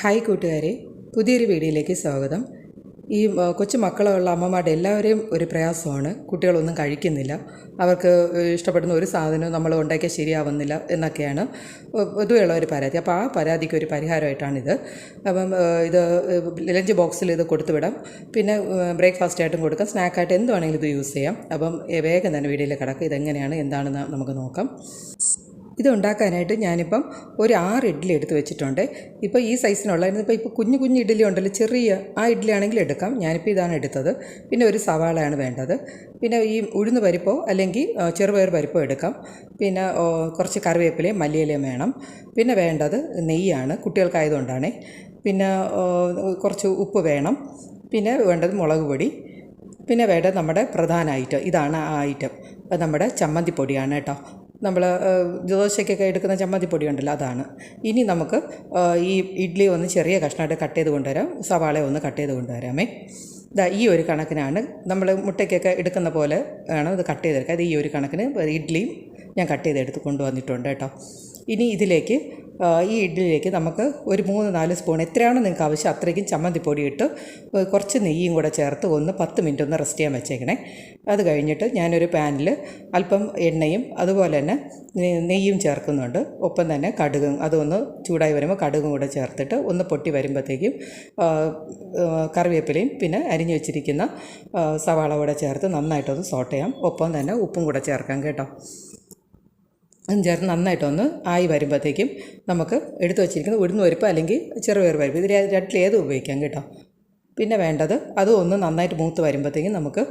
Hi കൂട്ടുകാരെ പുതിയൊരു വീഡിയോയിലേക്ക് സ്വാഗതം. ഈ കൊച്ചു മക്കളുള്ള അമ്മമാരുടെ എല്ലാവരെയും ഒരു പ്രയാസമാണ്. കുട്ടികളൊന്നും കഴിക്കുന്നില്ല. അവർക്ക് ഇഷ്ടപ്പെടുന്ന ഒരു സാധനവും നമ്മൾ ഉണ്ടാക്കിയാൽ ശരിയാവുന്നില്ല എന്നൊക്കെയാണ് പൊതുവെയുള്ള ഒരു പരാതി. അപ്പോൾ ആ പരാതിക്ക് ഒരു പരിഹാരമായിട്ടാണിത്. അപ്പം ഇത് ലഞ്ച് ബോക്സിൽ ഇത് കൊടുത്തുവിടാം. പിന്നെ ബ്രേക്ക്ഫാസ്റ്റ് ആയിട്ടും കൊടുക്കാം. സ്നാക്കായിട്ട് എന്ത് വേണമെങ്കിലും ഇത് യൂസ് ചെയ്യാം. അപ്പം വേഗം തന്നെ വീഡിയോയിൽ കിടക്കുക ഇതെങ്ങനെയാണ് എന്താണെന്ന് നമുക്ക് നോക്കാം. ഇത് ഉണ്ടാക്കാനായിട്ട് ഞാനിപ്പം ഒരു ആറ് ഇഡ്ഡലി എടുത്ത് വെച്ചിട്ടുണ്ട്. ഇപ്പോൾ ഈ സൈസിനുള്ള ഇപ്പോൾ ഇപ്പോൾ കുഞ്ഞു കുഞ്ഞു ഇഡ്ഡലി ഉണ്ടല്ലോ ചെറിയ ആ ഇഡ്ഡലി ആണെങ്കിൽ എടുക്കാം. ഞാനിപ്പോൾ ഇതാണ് എടുത്തത്. പിന്നെ ഒരു സവാളയാണ് വേണ്ടത്. പിന്നെ ഈ ഉഴുന്ന് പരിപ്പോ അല്ലെങ്കിൽ ചെറുപയർ പരിപ്പോ എടുക്കാം. പിന്നെ കുറച്ച് കറിവേപ്പിലയും മല്ലിയിലയും വേണം. പിന്നെ വേണ്ടത് നെയ്യാണ് കുട്ടികൾക്കായതുകൊണ്ടാണ്. പിന്നെ കുറച്ച് ഉപ്പ് വേണം. പിന്നെ വേണ്ടത് മുളക് പൊടി. പിന്നെ വേണ്ടത് നമ്മുടെ പ്രധാന ഐറ്റം ഇതാണ് ആ ഐറ്റം നമ്മുടെ ചമ്മന്തിപ്പൊടിയാണ് കേട്ടോ. നമ്മൾ ദോശയ്ക്കൊക്കെ എടുക്കുന്ന ചമ്മന്തിപ്പൊടി ഉണ്ടല്ലോ അതാണ്. ഇനി നമുക്ക് ഈ ഇഡ്ഡലി ഒന്ന് ചെറിയ കഷ്ണമായിട്ട് കട്ട് ചെയ്ത് കൊണ്ടുവരാം. സവാള ഒന്ന് കട്ട് ചെയ്ത് കൊണ്ടുവരാമേ. ഇതാ ഈ ഒരു കണക്കിനാണ് നമ്മൾ മുട്ടയ്ക്കൊക്കെ എടുക്കുന്ന പോലെ ആണ് ഇത് കട്ട് ചെയ്തെടുക്കുക. അത് ഈ ഒരു കണക്കിന് ഇഡ്ഡലിയും ഞാൻ കട്ട് ചെയ്തെടുത്ത് കൊണ്ടുവന്നിട്ടുണ്ട് കേട്ടോ. ഇനി ഇതിലേക്ക് ഈ ഇഡ്ഡലിയിലേക്ക് നമുക്ക് ഒരു മൂന്ന് നാല് സ്പൂൺ എത്രയാണോ നിങ്ങൾക്ക് ആവശ്യം അത്രയ്ക്കും ചമ്മന്തിപ്പൊടി ഇട്ട് കുറച്ച് നെയ്യും കൂടെ ചേർത്ത് ഒന്ന് പത്ത് മിനിറ്റ് ഒന്ന് റെസ്റ്റ് ചെയ്യാൻ വെച്ചേക്കണേ. അത് കഴിഞ്ഞിട്ട് ഞാനൊരു പാനിൽ അല്പം എണ്ണയും അതുപോലെ തന്നെ നെയ്യും ചേർക്കുന്നുണ്ട്. ഒപ്പം തന്നെ കടുകും അതൊന്ന് ചൂടായി വരുമ്പോൾ കടുകും കൂടെ ചേർത്തിട്ട് ഒന്ന് പൊട്ടി വരുമ്പോഴത്തേക്കും കറിവേപ്പിലയും പിന്നെ അരിഞ്ഞു വെച്ചിരിക്കുന്ന സവാള കൂടെ ചേർത്ത് നന്നായിട്ടൊന്ന് സോട്ട് ചെയ്യാം. ഒപ്പം തന്നെ ഉപ്പും കൂടെ ചേർക്കാം കേട്ടോ. ചേർത്ത് നന്നായിട്ടൊന്ന് ആയി വരുമ്പോഴത്തേക്കും നമുക്ക് എടുത്തു വച്ചിരിക്കുന്ന ഉഴുന്ന് പരിപ്പ് അല്ലെങ്കിൽ ചെറുപയർ പരിപ്പ് ഇത് ര- രണ്ടിൽ ഏത് ഉപയോഗിക്കാം കേട്ടോ. പിന്നെ വേണ്ടത് അതും ഒന്ന് നന്നായിട്ട് മൂത്ത് വരുമ്പോഴത്തേക്കും നമുക്ക്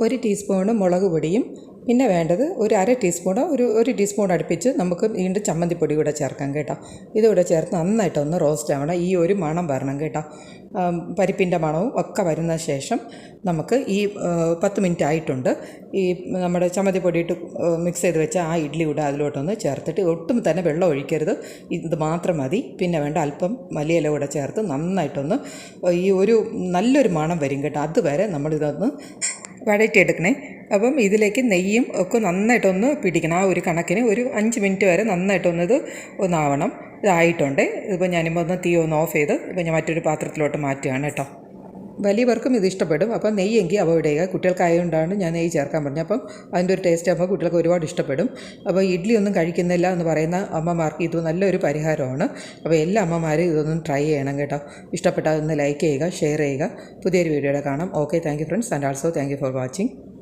ഒരു ടീസ്പൂണ് മുളക് പൊടിയും പിന്നെ വേണ്ടത് ഒരു അര ടീസ്പൂണോ ഒരു ഒരു ടീസ്പൂൺ അടുപ്പിച്ച് നമുക്ക് വീണ്ടും ചമ്മന്തിപ്പൊടി കൂടെ ചേർക്കാം കേട്ടോ. ഇതുകൂടെ ചേർത്ത് നന്നായിട്ടൊന്ന് റോസ്റ്റ് ആവണം. ഈ ഒരു മണം വരണം കേട്ടോ. പരിപ്പിന്റെ മണവും ഒക്കെ വരുന്ന ശേഷം നമുക്ക് ഈ പത്ത് മിനിറ്റ് ആയിട്ടുണ്ട്. ഈ നമ്മുടെ ചമ്മന്തിപ്പൊടി ഇട്ട് മിക്സ് ചെയ്ത് വെച്ച ആ ഇഡ്ഡലി കൂടെ അതിലോട്ടൊന്ന് ചേർത്തിട്ട് ഒട്ടും തന്നെ വെള്ളം ഒഴിക്കരുത്. ഇത് മാത്രം മതി. പിന്നെ വേണ്ട അല്പം മല്ലിയില കൂടെ ചേർത്ത് നന്നായിട്ടൊന്ന് ഈ ഒരു നല്ലൊരു മണം വരും കേട്ടോ. അതുവരെ നമ്മളിതൊന്ന് വഴറ്റിയെടുക്കണേ. അപ്പം ഇതിലേക്ക് നെയ്യും ഒക്കെ നന്നായിട്ടൊന്ന് പിടിക്കണം. ആ ഒരു കണക്കിന് ഒരു അഞ്ച് മിനിറ്റ് വരെ നന്നായിട്ടൊന്നത് ഒന്നാവണം. ഇതായിട്ടുണ്ട്. ഇതിപ്പോൾ ഞാനിപ്പോൾ ഒന്ന് തീ ഒന്ന് ഓഫ് ചെയ്ത് ഇപ്പോൾ ഞാൻ മറ്റൊരു പാത്രത്തിലോട്ട് മാറ്റുകയാണ് കേട്ടോ. വലിയവർക്കും ഇത് ഇഷ്ടപ്പെടും. അപ്പോൾ നെയ്യെങ്കിൽ അവോയ്ഡ് കുട്ടികൾക്കായതുകൊണ്ടാണ് ഞാൻ നെയ്യ് ചേർക്കാൻ പറഞ്ഞത്. അപ്പം അതിന്റെ ഒരു ടേസ്റ്റ് ആകുമ്പോൾ കുട്ടികൾക്ക് ഒരുപാട് ഇഷ്ടപ്പെടും. അപ്പോൾ ഇഡ്ഡലി ഒന്നും കഴിക്കുന്നില്ല എന്ന് പറയുന്ന അമ്മമാർക്ക് ഇത് നല്ലൊരു പരിഹാരമാണ്. അപ്പോൾ എല്ലാ അമ്മമാരും ഇതൊന്നും ട്രൈ ചെയ്യണം കേട്ടോ. ഇഷ്ടപ്പെട്ടാൽ ഒന്ന് ലൈക്ക് ചെയ്യുക ഷെയർ ചെയ്യുക. പുതിയൊരു വീഡിയോയുടെ കാണാം. Okay thank you friends. And also thank you for watching.